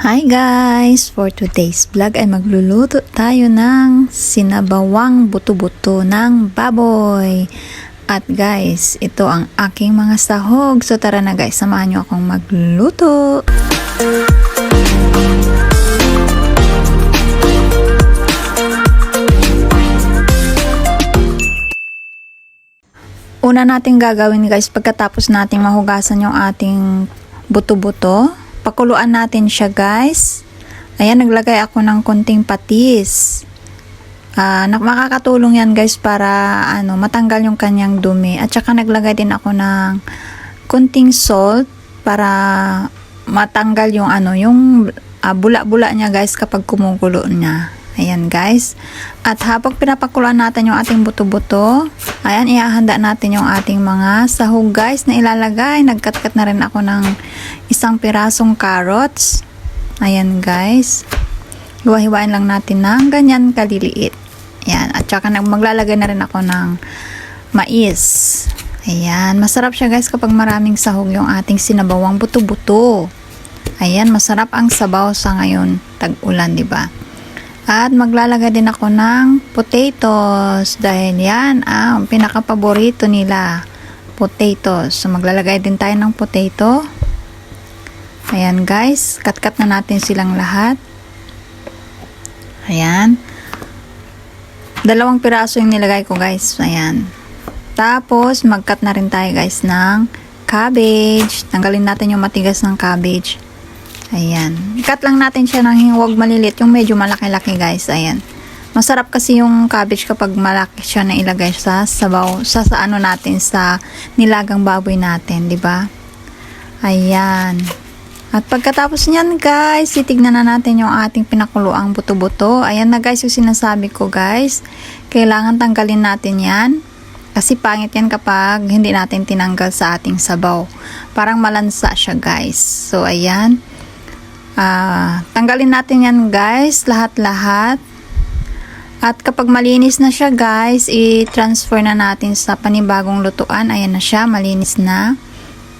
Hi guys! For today's vlog ay magluluto tayo ng sinabawang buto-buto ng baboy. At guys, ito ang aking mga sahog. So tara na guys, samahan nyo akong magluto. Una natin gagawin guys, pagkatapos natin mahugasan yung ating buto-buto, pakuluan natin siya guys. Ayan, naglagay ako ng konting patis. Nak- makakatulong yan guys para ano, matanggal yung kanyang dumi. At saka naglagay din ako ng konting salt para matanggal yung ano, yung ah, bula-bula niya guys kapag kumukulo niya. Ayan guys. At habang pinapakuluan natin yung ating buto-buto, ayan, ihahanda natin yung ating mga sahog guys na ilalagay. Nagkat-kat na rin ako ng isang pirasong carrots. Ayan guys. Hiwa-hiwain lang natin ng ganyan kaliliit. Ayan. At saka maglalagay na rin ako ng mais. Ayan. Masarap siya guys kapag maraming sahog yung ating sinabawang buto-buto. Ayan. Masarap ang sabaw sa ngayon. Tag-ulan, di ba? At maglalagay din ako ng potatoes dahil yan ang pinaka-paborito nila. Potatoes. So maglalagay din tayo ng potato. Ayan guys, cut-cut na natin silang lahat. Ayan. Dalawang piraso yung nilagay ko guys. Ayan. Tapos mag-cut na rin tayo guys ng cabbage. Tanggalin natin yung matigas ng cabbage. Ayan. Cut lang natin siya ng huwag malilit. Yung medyo malaki-laki guys. Ayan. Masarap kasi yung cabbage kapag malaki siya na ilagay sa sabaw. Sa, sa ano natin. Sa nilagang baboy natin. 'di ba Ayan. At pagkatapos niyan guys, titignan na natin yung ating pinakuluang buto-buto. Ayan na guys yung sinasabi ko guys. Kailangan tanggalin natin yan. Kasi pangit yan kapag hindi natin tinanggal sa ating sabaw. Parang malansa siya guys. So ayan. Ah, tanggalin natin yan guys, lahat-lahat. At kapag malinis na siya guys, i-transfer na natin sa panibagong lutuan. Ayan na siya, malinis na.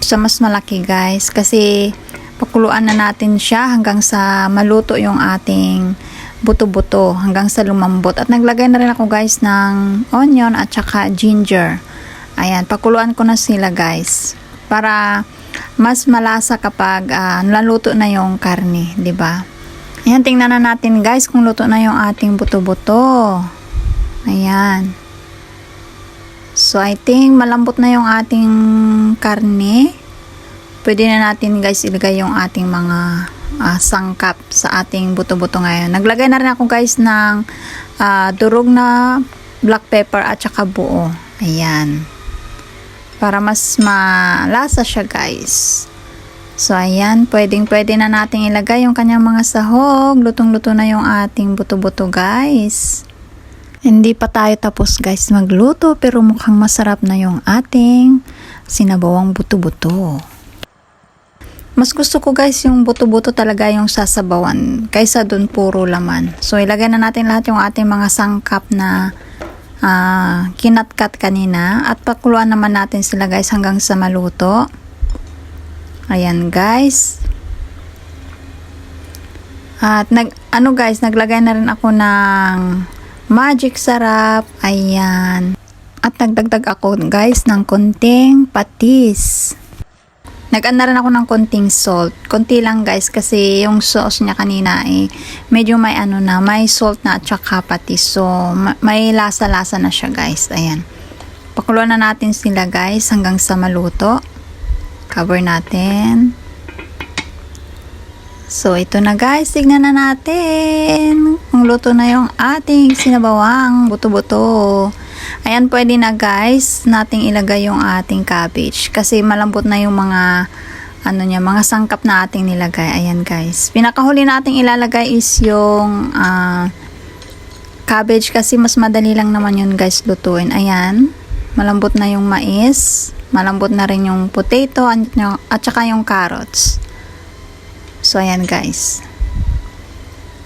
Sa mas malaki guys. Kasi pakuluan na natin siya hanggang sa maluto yung ating buto-buto. Hanggang sa lumambot. At naglagay na rin ako guys ng onion at saka ginger. Ayan, pakuluan ko na sila guys. Para mas malasa kapag uh, naluto na yung karne, 'di ba? Ayan, tingnan na natin guys kung luto na yung ating buto-buto. Ayan. So, I think malambot na yung ating karne. Pwede na natin guys ilagay yung ating mga uh, sangkap sa ating buto-buto ngayon. Naglagay na rin ako guys ng uh, durog na black pepper at saka buo. Ayan para mas malasa siya guys. So ayan, pwedeng pwede na nating ilagay yung kanyang mga sahog. Lutong-luto na yung ating buto-buto guys. Hindi pa tayo tapos guys magluto pero mukhang masarap na yung ating sinabawang buto-buto. Mas gusto ko guys yung buto-buto talaga yung sasabawan kaysa dun puro laman. So ilagay na natin lahat yung ating mga sangkap na uh, kinatkat kanina at pakuluan naman natin sila guys hanggang sa maluto. Ayan guys. At nag ano guys naglagay na rin ako ng magic sarap. Ayan. At nagdagdag ako guys ng konting patis Nag-add na rin ako ng konting salt. Konti lang guys kasi yung sauce niya kanina eh medyo may ano na, may salt na at saka patis. So may lasa-lasa na siya guys. Ayan. Pakuluan na natin sila guys hanggang sa maluto. Cover natin. So ito na guys, tignan na natin kung luto na yung ating sinabawang buto-buto. Ayan, pwede na guys, nating ilagay yung ating cabbage. Kasi malambot na yung mga, ano niya, mga sangkap na ating nilagay. Ayan guys. Pinakahuli nating ilalagay is yung uh, cabbage kasi mas madali lang naman yun guys lutuin. Ayan. Malambot na yung mais. Malambot na rin yung potato at, at saka yung carrots. So, ayan guys.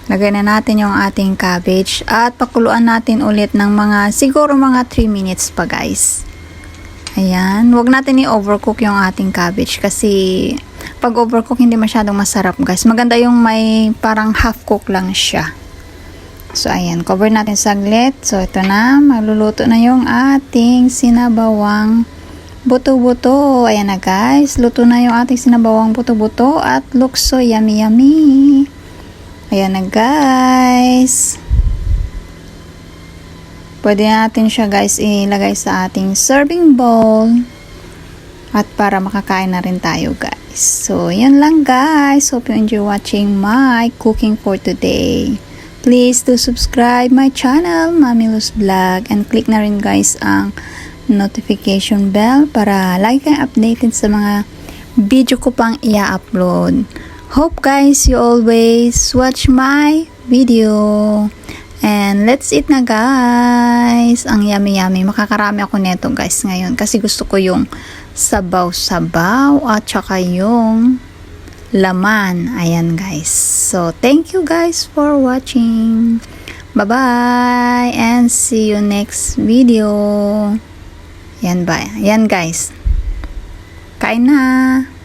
Lagay na natin yung ating cabbage at pakuluan natin ulit ng mga siguro mga 3 minutes pa guys. Ayan, huwag natin i-overcook yung ating cabbage kasi pag overcook hindi masyadong masarap guys. Maganda yung may parang half cook lang siya. So ayan, cover natin saglit. So ito na, magluluto na yung ating sinabawang buto-buto. Ayan na guys, luto na yung ating sinabawang buto-buto at looks so yummy yummy. Ayan na guys. Pwede natin siya guys ilagay sa ating serving bowl. At para makakain na rin tayo guys. So, yun lang guys. Hope you enjoy watching my cooking for today. Please do subscribe my channel, Mami Luz Vlog. And click na rin guys ang notification bell para lagi kayong updated sa mga video ko pang i-upload. Hope guys you always watch my video. And let's eat na guys. Ang yummy yummy. Makakarami ako neto guys ngayon kasi gusto ko yung sabaw-sabaw at saka yung laman. Ayan guys. So thank you guys for watching. Bye-bye and see you next video. Yan ba? Yan guys. Kain na.